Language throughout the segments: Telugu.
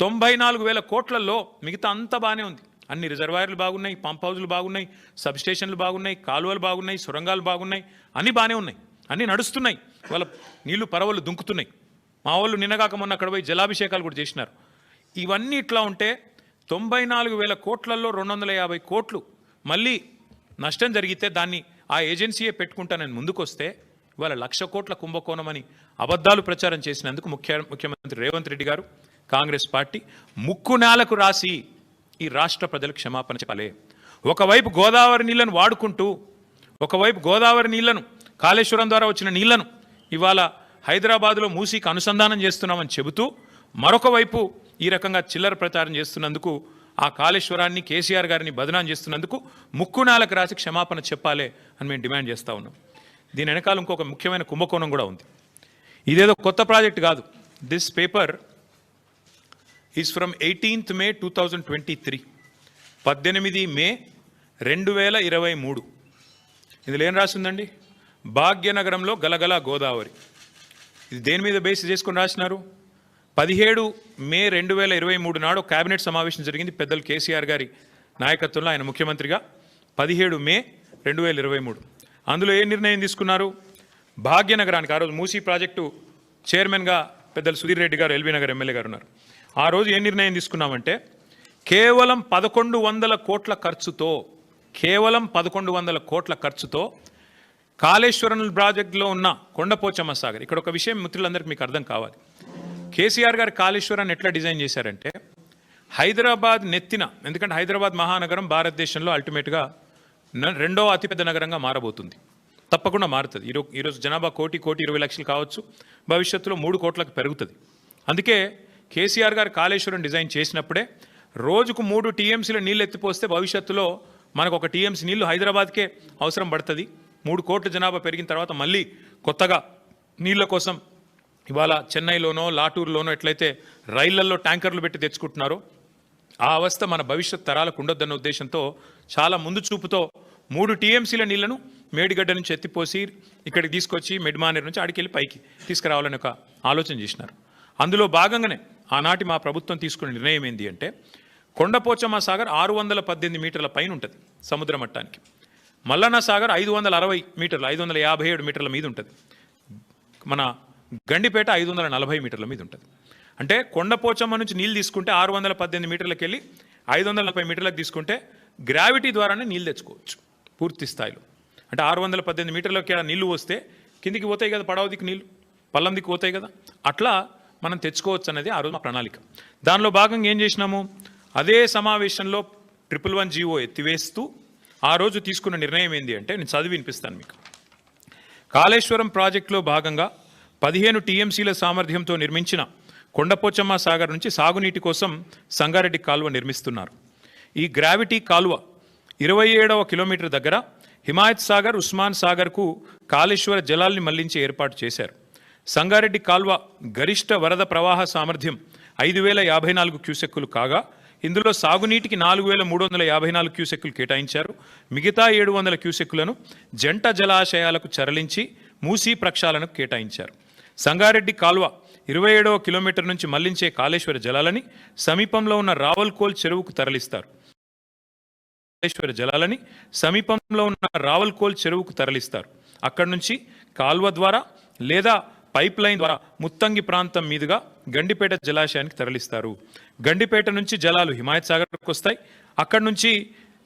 తొంభై నాలుగు వేల కోట్లలో మిగతా అంతా బాగానే ఉంది. అన్ని రిజర్వాయర్లు బాగున్నాయి పంప్ హౌజులు బాగున్నాయి సబ్ స్టేషన్లు బాగున్నాయి కాలువలు బాగున్నాయి సొరంగాలు బాగున్నాయి అన్నీ బాగానే ఉన్నాయి. అన్నీ నడుస్తున్నాయి. వాళ్ళ నీళ్ళు పరవలు దుంకుతున్నాయి. మా వాళ్ళు నిన్నగాక మొన్న అక్కడ పోయి జలాభిషేకాలు కూడా చేసినారు. ఇవన్నీ ఇట్లా ఉంటే తొంభై నాలుగు వేల కోట్లలో రెండు వందల యాభై కోట్లు మళ్ళీ నష్టం జరిగితే దాన్ని ఆ ఏజెన్సీయే పెట్టుకుంటానని ముందుకొస్తే ఇవాళ లక్ష కోట్ల కుంభకోణం అని అబద్ధాలు ప్రచారం చేసినందుకు ముఖ్య ముఖ్యమంత్రి రేవంత్ రెడ్డి గారు కాంగ్రెస్ పార్టీ ముక్కు నేలకు రాసి ఈ రాష్ట్ర ప్రజలకు క్షమాపణ చెప్పాలి. ఒకవైపు గోదావరి నీళ్ళను వాడుకుంటూ ఒకవైపు గోదావరి నీళ్ళను కాళేశ్వరం ద్వారా వచ్చిన నీళ్ళను ఇవాళ హైదరాబాద్లో మూసీకి అనుసంధానం చేస్తున్నామని చెబుతూ మరొక వైపు ఈ రకంగా చిల్లర ప్రచారం చేస్తున్నందుకు ఆ కాళేశ్వరాన్ని కేసీఆర్ గారిని బదనాం చేస్తున్నందుకు ముక్కునాలకు రాసి క్షమాపణ చెప్పాలి అని మేము డిమాండ్ చేస్తూ ఉన్నాం. దీని వెనకాల ఇంకొక ముఖ్యమైన కుంభకోణం కూడా ఉంది. ఇదేదో కొత్త ప్రాజెక్ట్ కాదు. This paper is from eighteenth May two thousand twenty three పద్దెనిమిది మే రెండు వేల ఇరవై మూడు. ఇందులో ఏం రాసిందండి? భాగ్యనగరంలో గలగల గోదావరి. ఇది దేని మీద బేస్ చేసుకొని రాసినారు? పదిహేడు మే రెండు వేల ఇరవై మూడు నాడు కేబినెట్ సమావేశం జరిగింది పెద్దలు కేసీఆర్ గారి నాయకత్వంలో ఆయన ముఖ్యమంత్రిగా. పదిహేడు మే రెండు వేల ఇరవై మూడు. అందులో ఏ నిర్ణయం తీసుకున్నారు? భాగ్యనగరానికి. ఆ రోజు మూసీ ప్రాజెక్టు చైర్మన్గా పెద్దలు సుధీర్ రెడ్డి గారు ఎల్బీ నగర్ ఎమ్మెల్యే గారు ఉన్నారు. ఆ రోజు ఏ నిర్ణయం తీసుకున్నామంటే కేవలం పదకొండు వందల కోట్ల ఖర్చుతో కేవలం పదకొండు వందల కోట్ల ఖర్చుతో కాళేశ్వరం ప్రాజెక్టులో ఉన్న కొండపోచమ్మ సాగర్ ఇక్కడ ఒక విషయం మిత్రులందరికీ మీకు అర్థం కావాలి. కేసీఆర్ గారు కాళేశ్వరాన్ని ఎట్లా డిజైన్ చేశారంటే హైదరాబాద్ నెత్తిన ఎందుకంటే హైదరాబాద్ మహానగరం భారతదేశంలో అల్టిమేట్గా రెండో అతిపెద్ద నగరంగా మారబోతుంది. తప్పకుండా మారుతుంది. ఈరోజు ఈరోజు జనాభా కోటి కోటి ఇరవై లక్షలు కావచ్చు భవిష్యత్తులో మూడు కోట్లకు పెరుగుతుంది. అందుకే కేసీఆర్ గారు కాళేశ్వరం డిజైన్ చేసినప్పుడే రోజుకు మూడు టీఎంసీల నీళ్ళు ఎత్తిపోస్తే భవిష్యత్తులో మనకు ఒక టీఎంసీ నీళ్ళు హైదరాబాద్కే అవసరం పడుతుంది. మూడు కోట్ల జనాభా పెరిగిన తర్వాత మళ్ళీ కొత్తగా నీళ్ళ కోసం ఇవాళ చెన్నైలోనో లాటూరులోనో ఎట్లయితే రైళ్ళల్లో ట్యాంకర్లు పెట్టి తెచ్చుకుంటున్నారో ఆ అవస్థ మన భవిష్యత్ తరాలకు ఉండొద్దన్న ఉద్దేశంతో చాలా ముందు చూపుతో మూడు టీఎంసీల నీళ్ళను మేడిగడ్డ నుంచి ఎత్తిపోసి ఇక్కడికి తీసుకొచ్చి మెడ్మానేర్ నుంచి ఆడికి వెళ్ళి పైకి తీసుకురావాలని ఒక ఆలోచన చేసినారు. అందులో భాగంగానే ఆనాటి మా ప్రభుత్వం తీసుకున్న నిర్ణయం ఏంటి అంటే కొండపోచమ్మ సాగర్ ఆరు వందల పద్దెనిమిది మీటర్ల పైన ఉంటుంది సముద్ర మట్టానికి. మల్లన్న సాగర్ ఐదు వందల అరవై మీటర్లు ఐదు వందల యాభై ఏడు మీటర్ల మీద ఉంటుంది. మన గండిపేట ఐదు వందల నలభై మీటర్ల మీద ఉంటుంది. అంటే కొండపోచమ్మ నుంచి నీళ్ళు తీసుకుంటే ఆరు వందల పద్దెనిమిది మీటర్లకు వెళ్ళి ఐదు వందల నలభై మీటర్లకు తీసుకుంటే గ్రావిటీ ద్వారానే నీళ్ళు తెచ్చుకోవచ్చు. పూర్తి స్థాయిలో. అంటే ఆరు వందల పద్దెనిమిది మీటర్లకి నీళ్ళు వస్తే కిందికి పోతాయి కదా పడవ దిక్కు నీళ్ళు పల్లం దిక్కు పోతాయి కదా. అట్లా మనం తెచ్చుకోవచ్చు అనేది ఆ రోజు మా ప్రణాళిక. దానిలో భాగంగా ఏం చేసినాము? అదే సమావేశంలో ట్రిపుల్ వన్ జీవో ఎత్తివేస్తూ ఆ రోజు తీసుకున్న నిర్ణయం ఏంటి అంటే నేను చదివి వినిపిస్తాను మీకు. కాళేశ్వరం ప్రాజెక్టులో భాగంగా పదిహేను టీఎంసీల సామర్థ్యంతో నిర్మించిన కొండపోచమ్మ సాగర్ నుంచి సాగునీటి కోసం సంగారెడ్డి కాలువ నిర్మిస్తున్నారు. ఈ గ్రావిటీ కాలువ ఇరవై ఏడవ కిలోమీటర్ దగ్గర హిమాయత్ సాగర్ ఉస్మాన్ సాగర్కు కాళేశ్వర జలాల్ని మళ్ళించి ఏర్పాటు చేశారు. సంగారెడ్డి కాల్వ గరిష్ట వరద ప్రవాహ సామర్థ్యం ఐదు వేల యాభై నాలుగు క్యూసెక్కులు కాగా ఇందులో సాగునీటికి నాలుగు వేల మూడు వందల యాభై నాలుగు క్యూసెక్కులు కేటాయించారు. మిగతా ఏడు వందల క్యూసెక్కులను జంట జలాశయాలకు చరలించి మూసీ ప్రక్షాళనకు కేటాయించారు. సంగారెడ్డి కాల్వ ఇరవై ఏడవ కిలోమీటర్ నుంచి మళ్ళించే కాళేశ్వర జలాలని సమీపంలో ఉన్న రావల్కోల్ చెరువుకు తరలిస్తారు. కాళేశ్వర జలాలని సమీపంలో ఉన్న రావల్కోల్ చెరువుకు తరలిస్తారు. అక్కడి నుంచి కాల్వ ద్వారా లేదా పైప్ లైన్ ద్వారా ముత్తంగి ప్రాంతం మీదుగా గండిపేట జలాశయానికి తరలిస్తారు. గండిపేట నుంచి జలాలు హిమాయత్ సాగర్కు వస్తాయి. అక్కడి నుంచి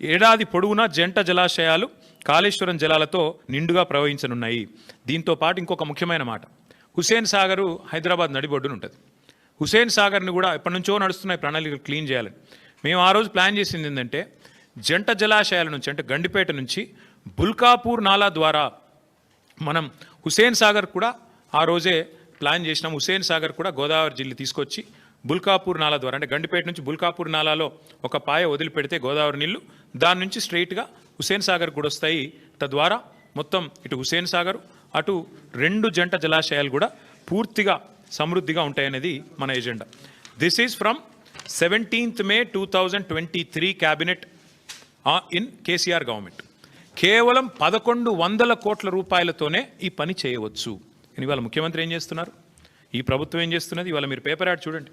ఏడాది పొడవునా జంట జలాశయాలు కాళేశ్వరం జలాలతో నిండుగా ప్రవహించనున్నాయి. దీంతో పాటు ఇంకొక ముఖ్యమైన మాట. హుసేన్ సాగరు హైదరాబాద్ నడిబొడ్డున ఉంటుంది. హుసేన్ సాగర్ని కూడా ఎప్పటి నుంచో నడుస్తున్నాయి ప్రణాళికలు క్లీన్ చేయాలని. మేము ఆ రోజు ప్లాన్ చేసింది ఏంటంటే జంట జలాశయాల నుంచి అంటే గండిపేట నుంచి బుల్కాపూర్ నాలా ద్వారా మనం హుసేన్ సాగర్ కూడా ఆ రోజే ప్లాన్ చేసినాం. హుసేన్ సాగర్ కూడా గోదావరి జిల్లా తీసుకొచ్చి బుల్కాపూర్ నాలా ద్వారా అంటే గండిపేట నుంచి బుల్కాపూర్ నాలాలో ఒక పాయ వదిలిపెడితే గోదావరి నీళ్ళు దాని నుంచి స్ట్రైట్గా హుసేన్ సాగర్ కూడా వస్తాయి. తద్వారా మొత్తం ఇటు హుసేన్ సాగర్ అటు రెండు జంట జలాశయాలు కూడా పూర్తిగా సమృద్ధిగా ఉంటాయనేది మన agenda. This is from seventeenth May two thousand twenty three cabinet in KCR government. కేవలం పదకొండు వందల కోట్ల రూపాయలతోనే ఈ పని చేయవచ్చు. ఇవాళ ముఖ్యమంత్రి ఏం చేస్తున్నారు? ఈ ప్రభుత్వం ఏం చేస్తున్నది? ఇవాళ మీరు పేపర్ యాడ్ చూడండి.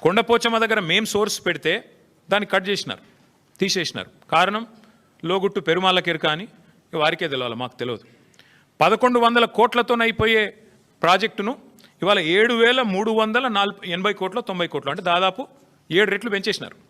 కొండపోచమ్మ దగ్గర మేం సోర్స్ పెడితే దాన్ని కట్ చేసినారు తీసేసినారు. కారణం? లోగుట్టు పెరుమాళ్ళ కిరక అని వారికే తెలియాలి మాకు తెలియదు పదకొండు వందల కోట్లతో అయిపోయే ప్రాజెక్టును ఇవాళ ఏడు వేల మూడు వందల నాలుగు ఎనభై కోట్ల తొంభై కోట్లు అంటే దాదాపు ఏడు రెట్లు పెంచేసినారు.